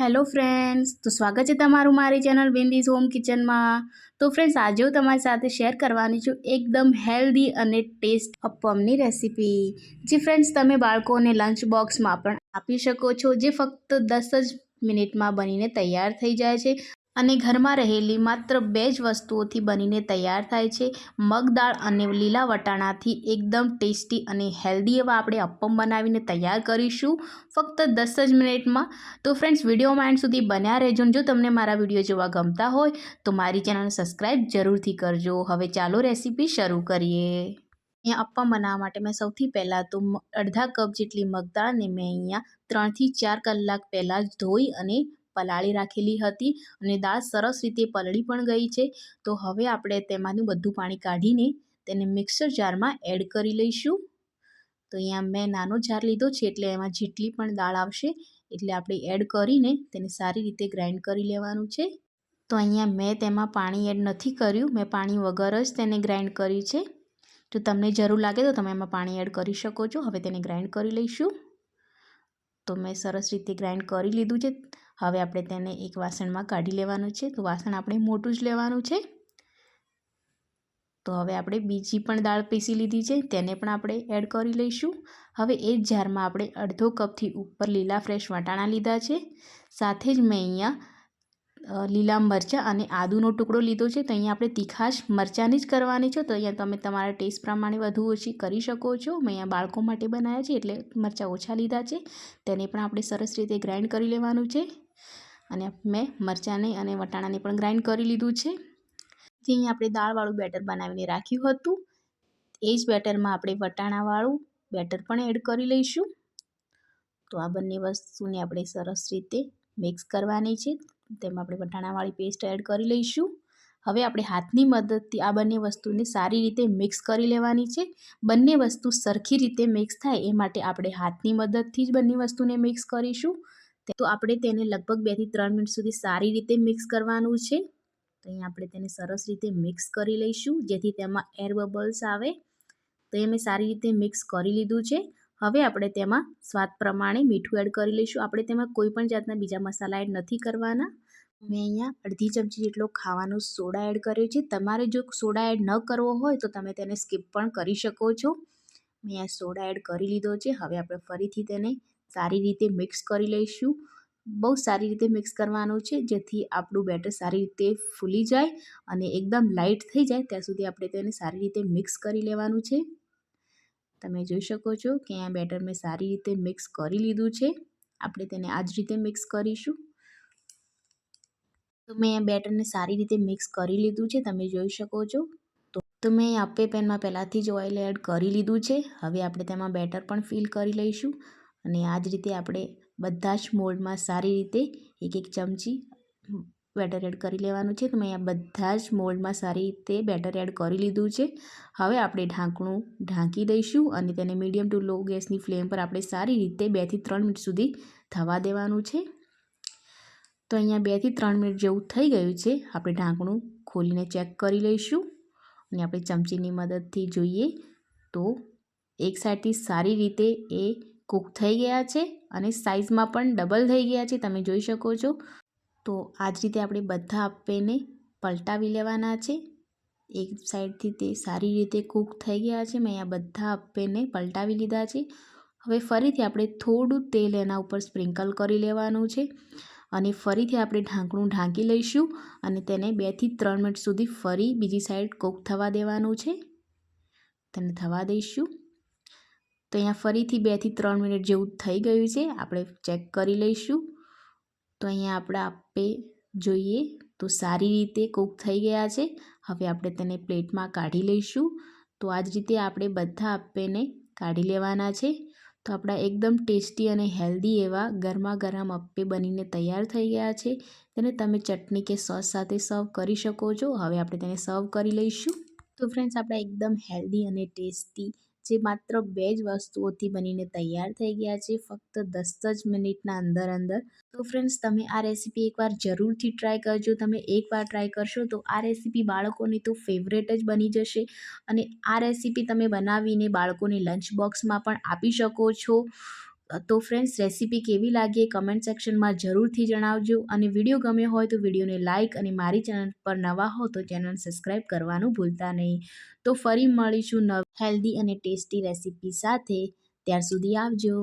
Hello friends, તો સ્વાગત છે તમારું મારી ચેનલ બિંદીઝ હોમ કિચનમાં. તો ફ્રેન્ડ્સ, આજે હું તમારી સાથે શેર કરવાની છું એકદમ હેલ્ધી અને ટેસ્ટ અપમની રેસીપી. જે ફ્રેન્ડ્સ, તમે બાળકોને લંચ બોક્સમાં પણ આપી શકો છો, જે ફક્ત દસ જ મિનિટમાં બનીને તૈયાર થઈ જાય છે. અને ઘરમાં રહેલી માત્ર બે જ વસ્તુઓથી બનીને તૈયાર થાય છે. મગદાળ અને લીલા વટાણાથી એકદમ ટેસ્ટી અને હેલ્ધી એવા આપણે અપ્પમ બનાવીને તૈયાર કરીશું. ફક્ત દસ જ મિનિટમાં. તો ફ્રેન્ડ્સ વિડીયોમાં એન્ડ સુધી બન્યા રહેજો જો તમને મારા વીડિયો જોવા ગમતા હોય, તો મારી ચેનલ સબસ્ક્રાઈબ જરૂરથી કરજો. હવે ચાલો રેસીપી શરૂ કરીએ. અહીંયા અપ્પમ બનાવવા માટે મેં સૌથી પહેલાં તો અડધા કપ જેટલી મગદાળને મેં અહીંયા ત્રણથી ચાર કલાક પહેલાં જ ધોઈ અને પલાળી રાખેલી હતી અને દાળ સરસ રીતે પલળી પણ ગઈ છે. તો હવે આપણે તેમાંનું બધું પાણી કાઢીને તેને મિક્સર જારમાં એડ કરી લઈશું. તો અહીંયા મેં નાનો જાર લીધો છે એટલે એમાં જેટલી પણ દાળ આવશે એટલે આપણે એડ કરીને તેને સારી રીતે ગ્રાઇન્ડ કરી લેવાનું છે. તો અહીંયા મેં તેમાં પાણી એડ નથી કર્યું, મેં પાણી વગર જ તેને ગ્રાઇન્ડ કરી છે. જો તમને જરૂર લાગે તો તમે એમાં પાણી એડ કરી શકો છો. હવે તેને ગ્રાઇન્ડ કરી લઈશું. તો મેં સરસ રીતે ગ્રાઇન્ડ કરી લીધું છે. હવે આપણે તેને એક વાસણમાં કાઢી લેવાનું છે. તો વાસણ આપણે મોટું જ લેવાનું છે. તો હવે આપણે બીજી પણ દાળ પીસી લીધી છે. તેને પણ આપણે એડ કરી લઈશું. હવે એ જ જારમાં આપણે અડધો કપથી ઉપર લીલા ફ્રેશ વટાણા લીધા છે. સાથે જ મેં અહીંયા લીલા મરચાં અને આદુનો ટુકડો લીધો છે. તો અહીંયા આપણે તીખાશ મરચાંની જ કરવાની છે. તો અહીંયા તમે તમારા ટેસ્ટ પ્રમાણે વધુ ઓછી કરી શકો છો. મેં અહીંયા બાળકો માટે બનાવ્યા છે, એટલે મરચાં ઓછા લીધા છે. તેને પણ આપણે સરસ રીતે ગ્રાઇન્ડ કરી લેવાનું છે. અને મેં મરચાંને અને વટાણાને પણ ગ્રાઇન્ડ કરી લીધું છે. જે અહીંયા આપણે દાળવાળું બેટર બનાવીને રાખ્યું હતું, એ જ બેટરમાં આપણે વટાણાવાળું બેટર પણ એડ કરી લઈશું. તો આ બંને વસ્તુને આપણે સરસ રીતે મિક્સ કરવાની છે. તેમાં આપણે વટાણાવાળી પેસ્ટ એડ કરી લઈશું. હવે આપણે હાથની મદદથી આ બંને વસ્તુને સારી રીતે મિક્સ કરી લેવાની છે. બંને વસ્તુ સરખી રીતે મિક્સ થાય એ માટે આપણે હાથની મદદથી જ બંને વસ્તુને મિક્સ કરીશું. તો આપણે તેને લગભગ બેથી ત્રણ મિનિટ સુધી સારી રીતે મિક્સ કરવાનું છે. તો અહીં આપણે તેને સરસ રીતે મિક્સ કરી લઈશું, જેથી તેમાં એર બબલ્સ આવે. તો એ મેં સારી રીતે મિક્સ કરી લીધું છે. હવે આપણે તેમાં સ્વાદ પ્રમાણે મીઠું એડ કરી લઈશું. આપણે તેમાં કોઈ પણ જાતના બીજા મસાલા એડ નથી કરવાના. મેં અહીંયા અડધી ચમચી જેટલો ખાવાનો સોડા એડ કર્યો છે. તમારે જો સોડા એડ ન કરવો હોય તો તમે તેને સ્કીપ પણ કરી શકો છો. મેં અહીંયા સોડા એડ કરી લીધો છે. હવે આપણે ફરીથી તેને સારી રીતે મિક્સ કરી લઈશું. બહુ સારી રીતે મિક્સ કરવાનું છે જેથી આપણું બેટર સારી રીતે ફૂલી જાય અને એકદમ લાઇટ થઈ જાય. ત્યાં સુધી આપણે તેને સારી રીતે મિક્સ કરી લેવાનું છે. તમે જોઈ શકો છો કે આ બેટર મેં સારી રીતે મિક્સ કરી લીધું છે. આપણે તેને આ જ રીતે મિક્સ કરીશું. તો મેં આ બેટરને સારી રીતે મિક્સ કરી લીધું છે, તમે જોઈ શકો છો. તો મેં આપે પેનમાં પહેલાંથી જ ઓઇલ એડ કરી લીધું છે. હવે આપણે તેમાં બેટર પણ ફિલ કરી લઈશું અને આ જ રીતે આપણે બધા જ મોલ્ડમાં સારી રીતે એક એક ચમચી બેટર એડ કરી લેવાનું છે. તો મેં અહીંયા બધા જ મોલ્ડમાં સારી રીતે બેટર એડ કરી લીધું છે. હવે આપણે ઢાંકણું ઢાંકી દઈશું અને તેને મીડિયમ ટુ લો ગેસની ફ્લેમ પર આપણે સારી રીતે બેથી ત્રણ મિનિટ સુધી થવા દેવાનું છે. તો અહીંયા બેથી ત્રણ મિનિટ જેવું થઈ ગયું છે. આપણે ઢાંકણું ખોલીને ચેક કરી લઈશું અને આપણે ચમચીની મદદથી જોઈએ તો એક સાઈડથી સારી રીતે એ કૂક થઈ ગયા છે અને સાઇઝમાં પણ ડબલ થઈ ગયા છે. તમે જોઈ શકો છો. તો આ જ રીતે આપણે બધા આપેને પલટાવી લેવાના છે. એક સાઈડથી તે સારી રીતે કૂક થઈ ગયા છે. મેં અહીંયા બધા આપેને પલટાવી લીધા છે. હવે ફરીથી આપણે થોડું તેલ એના ઉપર સ્પ્રિંકલ કરી લેવાનું છે અને ફરીથી આપણે ઢાંકણું ઢાંકી લઈશું અને તેને બેથી ત્રણ મિનિટ સુધી ફરી બીજી સાઈડ કૂક થવા દેવાનું છે. તેને થવા દઈશું. તો અહીંયા ફરીથી બેથી ત્રણ મિનિટ જેવું થઈ ગયું છે. આપણે ચેક કરી લઈશું. તો અહીંયા આપણે આપે જોઈએ તો સારી રીતે કૂક થઈ ગયા છે. હવે આપણે તેને પ્લેટમાં કાઢી લઈશું. તો આ જ રીતે આપણે બધા આપેને કાઢી લેવાના છે. તો આપણા એકદમ ટેસ્ટી અને હેલ્ધી એવા ગરમા ગરમ અપ્પે બનીને તૈયાર થઈ ગયા છે. તેને તમે ચટણી કે સોસ સાથે સર્વ કરી શકો છો. હવે આપણે તેને સર્વ કરી લઈશું. તો ફ્રેન્ડ્સ, આપણા એકદમ હેલ્ધી અને ટેસ્ટી જે માત્ર બે જ વસ્તુઓથી બનીને તૈયાર થઈ ગયા છે, ફક્ત દસ જ મિનિટના અંદર અંદર. તો ફ્રેન્ડ્સ તમે આ રેસીપી એકવાર જરૂરથી ટ્રાય કરજો. તમે એકવાર ટ્રાય કરશો તો આ રેસીપી બાળકોની તો ફેવરેટ જ બની જશે. અને આ રેસીપી તમે બનાવીને બાળકોને લંચ બોક્સમાં પણ આપી શકો છો. તો ફ્રેન્ડ્સ રેસીપી કેવી લાગી કમેન્ટ સેક્શનમાં જરૂરથી જણાવજો. અને વીડિયો ગમ્યો હોય તો વિડીયોને લાઇક અને મારી ચેનલ પર નવા હો તો ચેનલ સબસ્ક્રાઈબ કરવાનું ભૂલતા નહીં. તો ફરી મળીશું નવ હેલ્ધી અને ટેસ્ટી રેસીપી સાથે. ત્યાર સુધી આવજો.